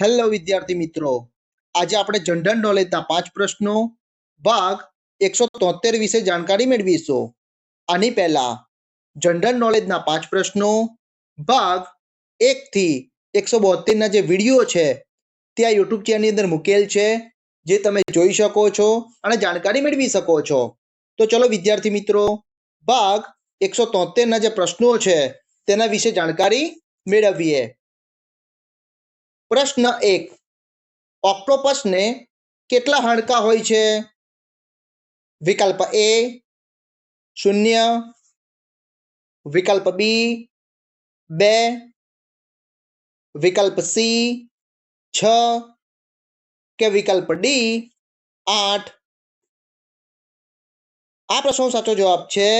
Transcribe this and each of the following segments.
Hello વિદ્યાર્થી મિત્રો. આજે આપણે જનરલ નોલેજના પાંચ પ્રશ્નો, ભાગ એકસો તોતેર વિશે જાણકારી મેળવીશું. આની પહેલા જનરલ નોલેજના પાંચ પ્રશ્નો, ભાગ એકથી એકસો બોતેરના જે વીડિયો છે, તે આ યુટ્યુબ ચેનલની અંદર મૂકેલ છે, જે તમે જોઈ શકો છો અને જાણકારી મેળવી શકો છો. તો ચલો વિદ્યાર્થી મિત્રો, ભાગ એકસો તોતેરના જે પ્રશ્નો છે, તેના વિશે જાણકારી મેળવીએ. પ્રશ્ન એક, ઓક્ટોપસને કેટલા હાડકા હોય છે? વિકલ્પ એ શૂન્ય, વિકલ્પ બી બે, વિકલ્પ સી છ કે વિકલ્પ ડી આઠ? આ પ્રશ્નનો સાચો જવાબ છે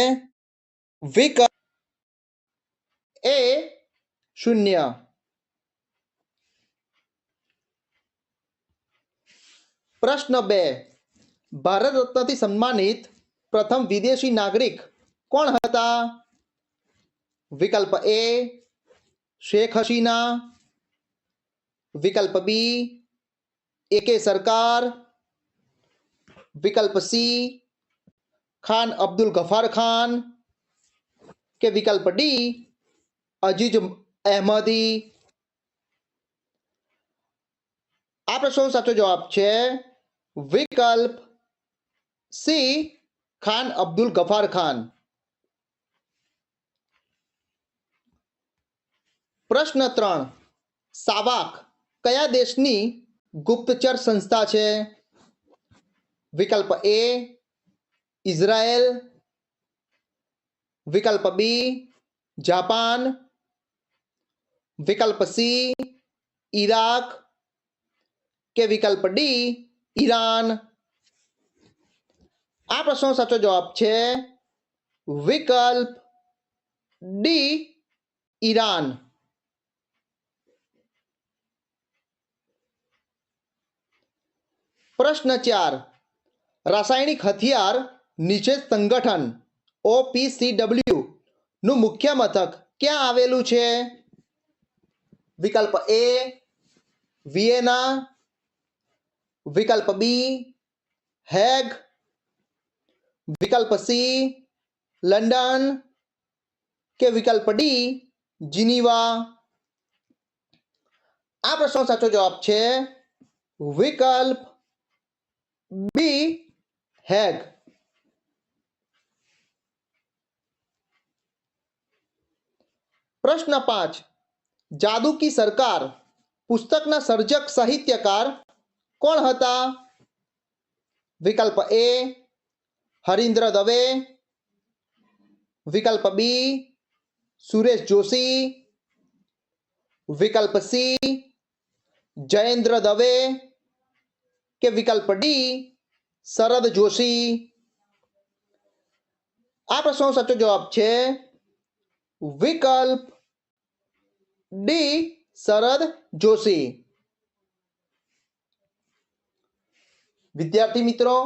વિકલ્પ એ શૂન્ય. પ્રશ્ન બે. ભારત રત્નથી સન્માનિત પ્રથમ વિદેશી નાગરિક કોણ હતા? વિકલ્પ એ, શેખ હસીના. વિકલ્પ બી એકે સરકાર. વિકલ્પ સી, ખાન અબ્દુલ ગફાર ખાન. કે વિકલ્પ ડી, અજીજ અહેમદી. આ પ્રશ્નનો સાચો જવાબ છે વિકલ્પ સી ખાન અબ્દુલ ગફાર ખાન પ્રશ્ન ત્રણ સાવાક કયા દેશની ગુપ્તચર સંસ્થા છે વિકલ્પ એ ઇઝરાયલ વિકલ્પ બી જાપાન વિકલ્પ સી ઈરાક કે વિકલ્પ ડી ઈરાન. આ પ્રશ્નનો સાચો જવાબ છે વિકલ્પ ડી, ઈરાન. પ્રશ્ન ચાર, રાસાયણિક હથિયાર નિષેધ સંગઠન, ઓપીસીડબલ્યુ નું મુખ્ય મથક ક્યાં આવેલું છે? વિકલ્પ એ, વિયેના વિકલ્પ બી, હેગ. વિકલ્પ સી, લંડન. કે વિકલ્પ ડી, જીનીવા. આ પ્રશ્નનો સાચો જવાબ છે વિકલ્પ બી, હેગ. પ્રશ્ન પાંચ. જાદુ કી સરકાર પુસ્તકના સર્જક સાહિત્યકાર કોણ હતા? વિકલ્પ એ હરીન્દ્ર દવે. વિકલ્પ બી સુરેશ જોશી. વિકલ્પ સી જયેન્દ્ર દવે. કે વિકલ્પ ડી શરદ જોશી. આ પ્રશ્નનો સાચો જવાબ છે વિકલ્પ ડી શરદ જોશી. વિદ્યાર્થી મિત્રો,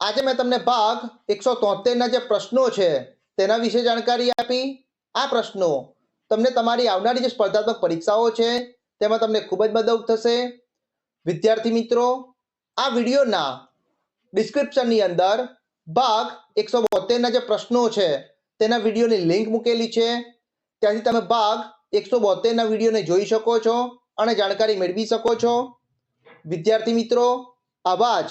આજે મેં તમને ભાગ એકસો તોતેરના જે પ્રશ્નો છે, તેના વિશે જાણકારી આપી. આ પ્રશ્નો તમને તમારી આવનારી જે સ્પર્ધાત્મક પરીક્ષાઓ છે, તેમાં તમને ખૂબ જ મદદ થશે. વિદ્યાર્થી મિત્રો, આ વિડીયોના ડિસ્ક્રિપ્શનની અંદર ભાગ એકસો બોતેરના જે પ્રશ્નો છે, તેના વિડીયોની લિંક મૂકેલી છે. ત્યાંથી તમે ભાગ એકસો બોતેરના વિડીયોને જોઈ શકો છો અને જાણકારી મેળવી શકો છો. વિદ્યાર્થી મિત્રો, આવા જ